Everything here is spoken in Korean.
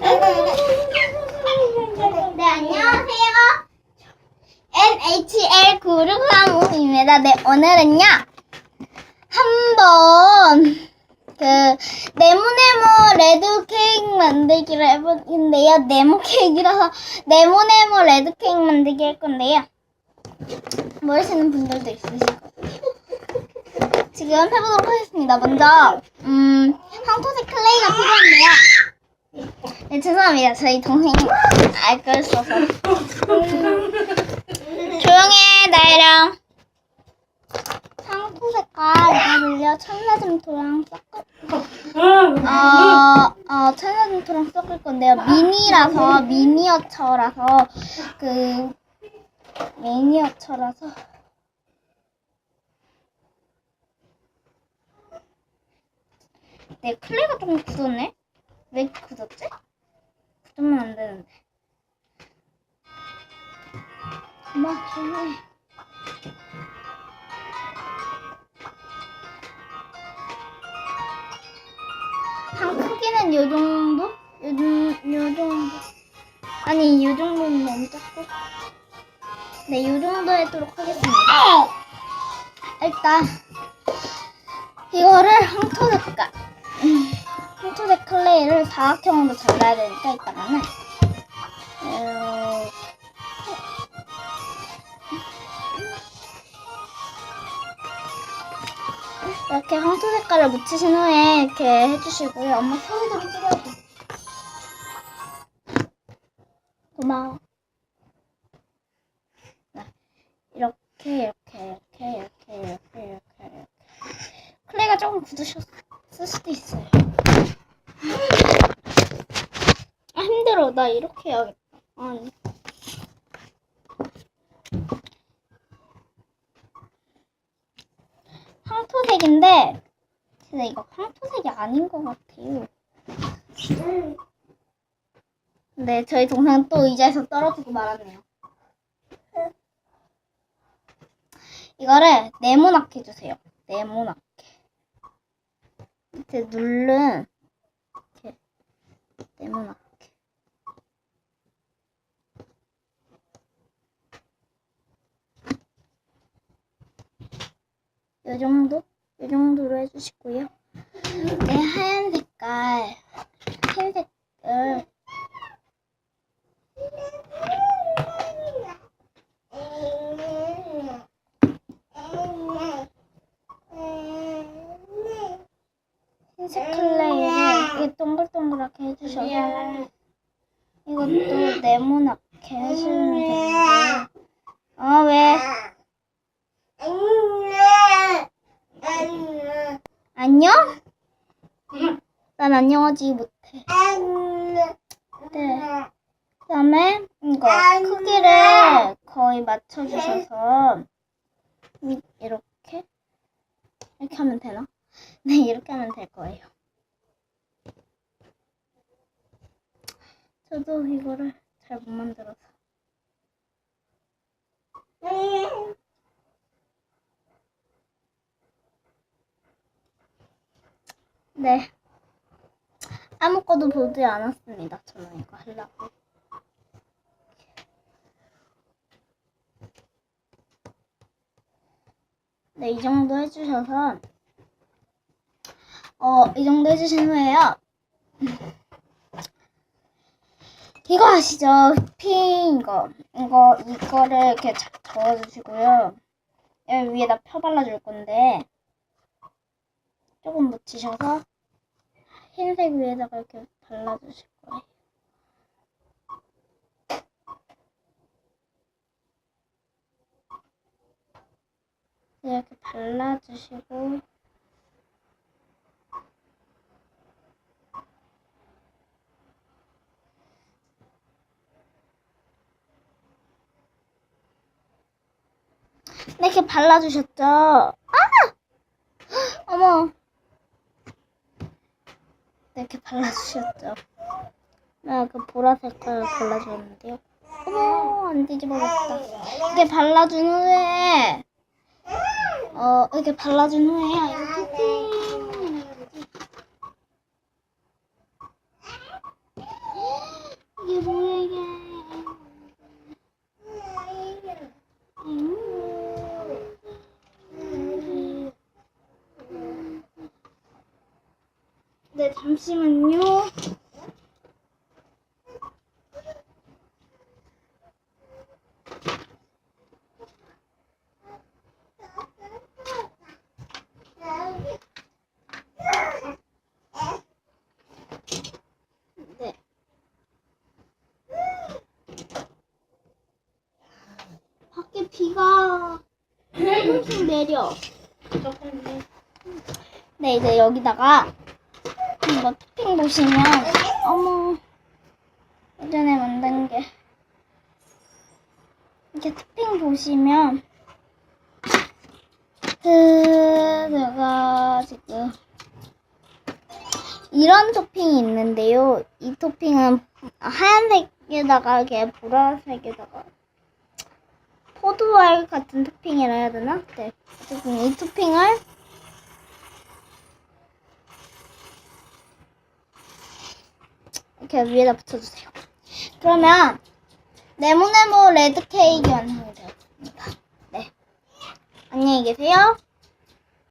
네, 안녕하세요. NHL 구르가모입니다. 네, 오늘은요. 한번 그 네모네모 레드 케이크 만들기를 해볼 건데요. 네모 케이크라서 네모네모 레드 케이크 만들기 할 건데요. 모르시는 분들도 있으실 거예요. 지금 해보도록 하겠습니다. 먼저 음 황토색 클레이가 필요한데요. 네, 죄송합니다. 저희 동생이 알걸 써서. 조용해, 나혜령. 황토 색깔 이거를요, 천사점토랑 섞을, 어, 어, 천사점토랑 섞을 건데요. 미니라서, 미니어처라서, 그, 미니어처라서. 네, 클레이가 조금 굳었네? 왜 굳었지? 굳으면 안 되는데. 그만 조용해. 한 크기는 요 정도? 요, 정- 요 정도. 아니, 요 정도는 너무 작고. 네, 요 정도 하도록 하겠습니다. 일단, 이거를 색깔. 음, 황토색 클레이를 사각형으로 잘라야 되니까, 이따가는. 어, 이렇게 황토 색깔을 묻히신 후에 이렇게 해주시고요. 엄마 좀 줄여줘. 고마워. 네. 이렇게, 이렇게, 이렇게, 이렇게, 이렇게, 이렇게, 이렇게. 클레이가 조금 굳으셨을 수도 있어요. 아, 힘들어. 나 이렇게 해야겠다. 아니. 황토색인데 근데 이거 황토색이 아닌 것 같아요. 네, 저희 동생 또 의자에서 떨어지고 말았네요. 이거를 네모나게 해주세요. 네모나게. 밑에 누른 네모나게. 요 정도? 요 정도로 해주시고요. 네, 하얀 색깔, 흰 색깔. 흰색 클레이를 이렇게 동글동글하게 이것도 네모나게 해주면 되는데요. 아, 왜? 안녕? 난 안녕하지 못해. 네. 그 다음에 이거 크기를 거의 맞춰주셔서 이- 이렇게 이렇게 하면 되나? 네, 이렇게 하면 될 거예요. 저도 이거를 잘 못 만들어서. 네. 아무것도 보지 않았습니다. 저는 이거 하려고. 네, 이 정도 해주셔서, 어, 이 정도 해주신 후에요. 이거 아시죠? 핑 이거. 이거, 이거를 이렇게 잘 저어주시고요. 여기 위에다 펴 발라줄 건데, 조금 묻히셔서, 흰색 위에다가 이렇게 발라주실 거예요. 네, 이렇게 발라주시고 이렇게 발라주셨죠? 아! 어머. 네, 이렇게 발라주셨죠? 네, 그 보라색 걸 발라주었는데요. 어머, 안 뒤집어졌다. 이렇게 발라준 후에, 어, 이렇게 발라준 후에, 이렇게 띵! 잠시만요. 네. 밖에 비가 조금씩 내려. 네, 이제 여기다가 이거 토핑 보시면 어머 예전에 만든 게 이렇게 토핑 보시면 그 제가 지금 이런 토핑이 있는데요. 이 토핑은 하얀색에다가 이렇게 보라색에다가 포도알 같은 토핑이라 해야 되나? 네. 이 토핑을 이렇게 위에다 붙여주세요. 그러면 네모네모 레드 케이크 완성이 되었습니다. 네. 안녕히 계세요.